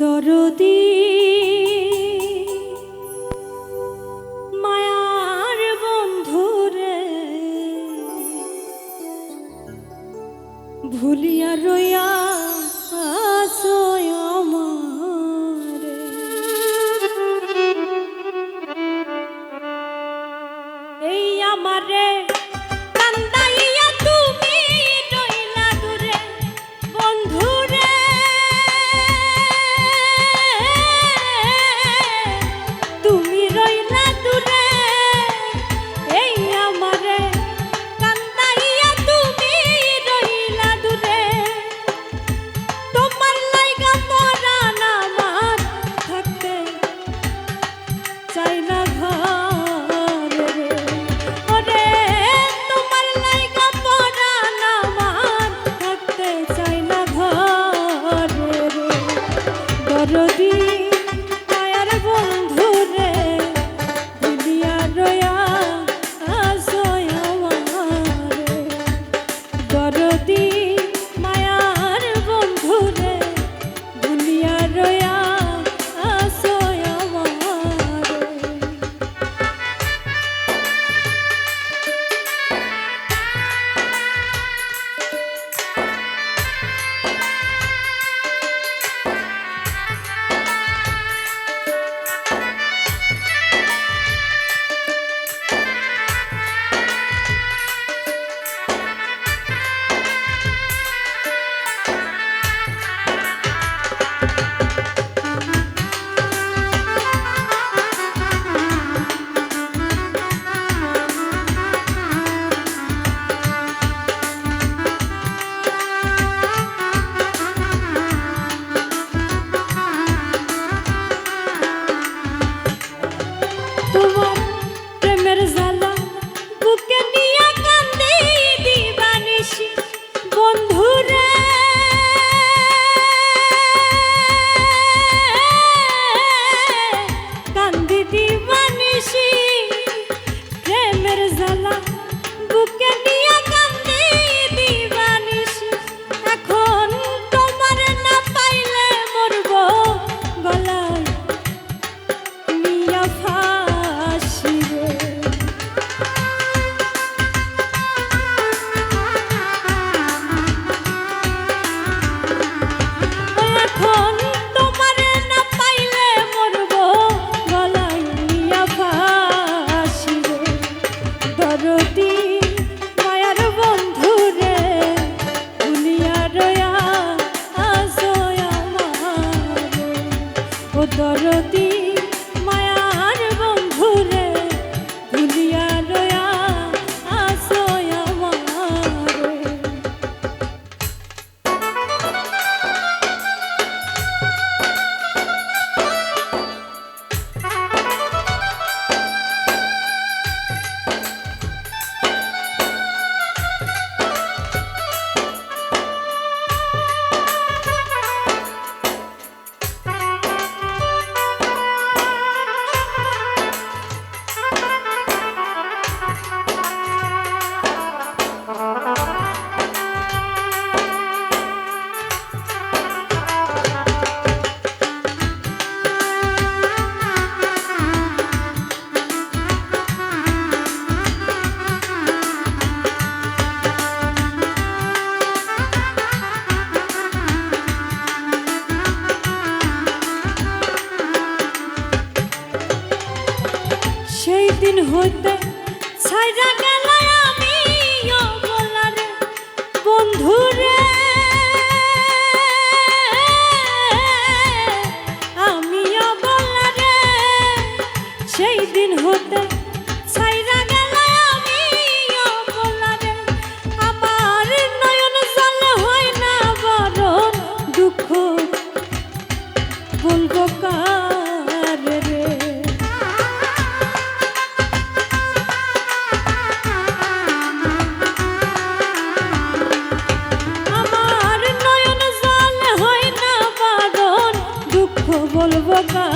দরদি দরদি সেই দিন হইতে ছাইরা গেল বলব কারে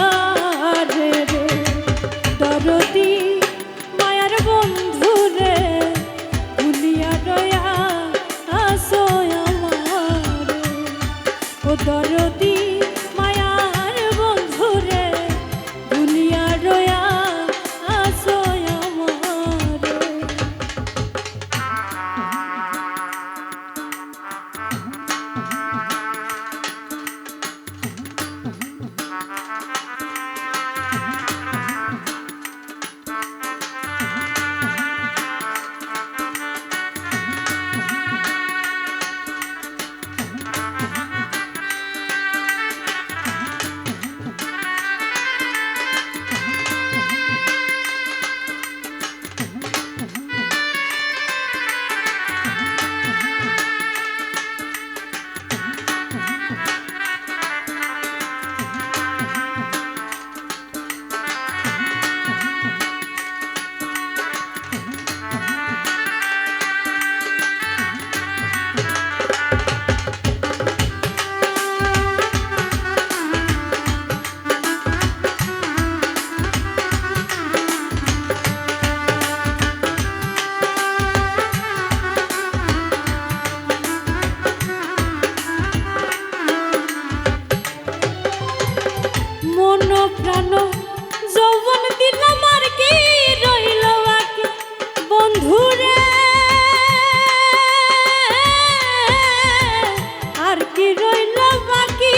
কি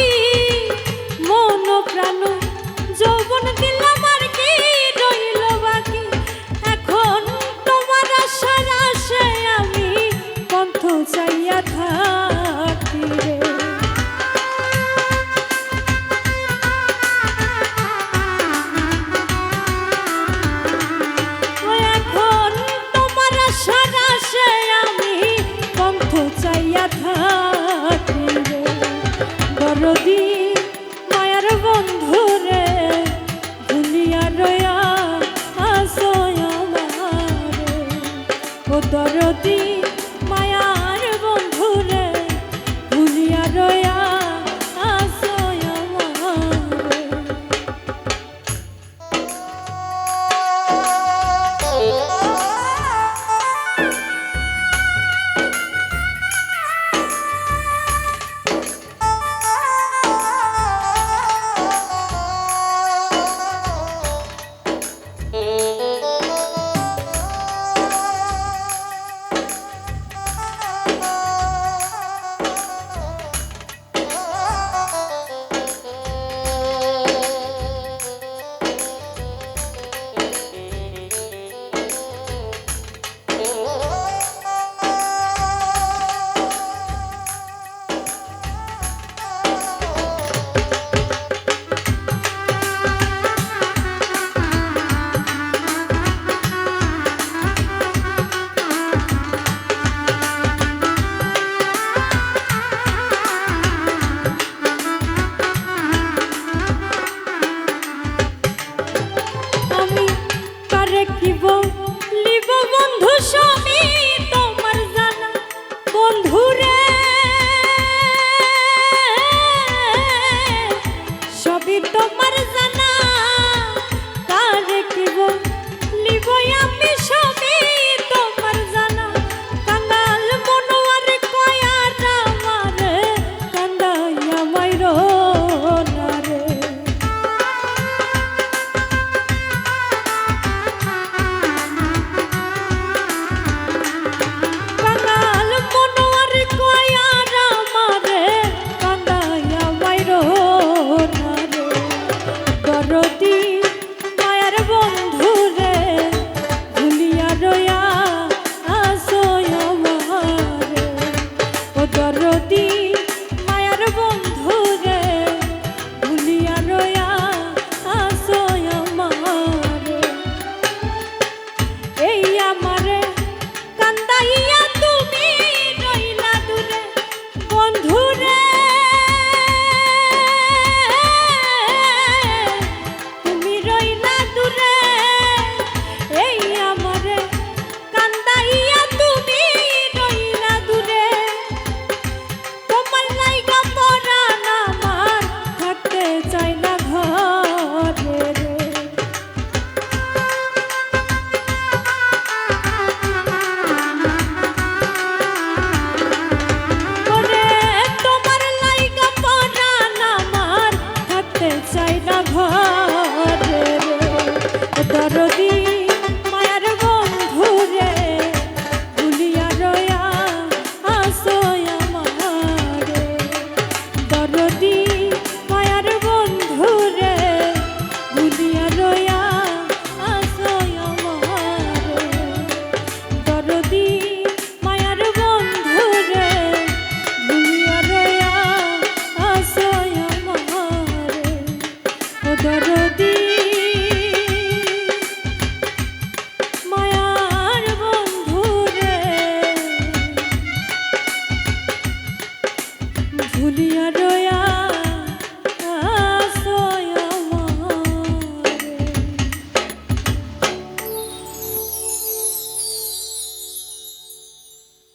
মন প্রাণ, যৌবন দিলাম আর কি রইল বাকি? এখন তোমার আশার আশায় আমি কণ্ঠ চাইয়া থাকি রে। এখন তোমার আশার আশায় আমি কণ্ঠ চাইয়া থাকি melodía. তোমার ti.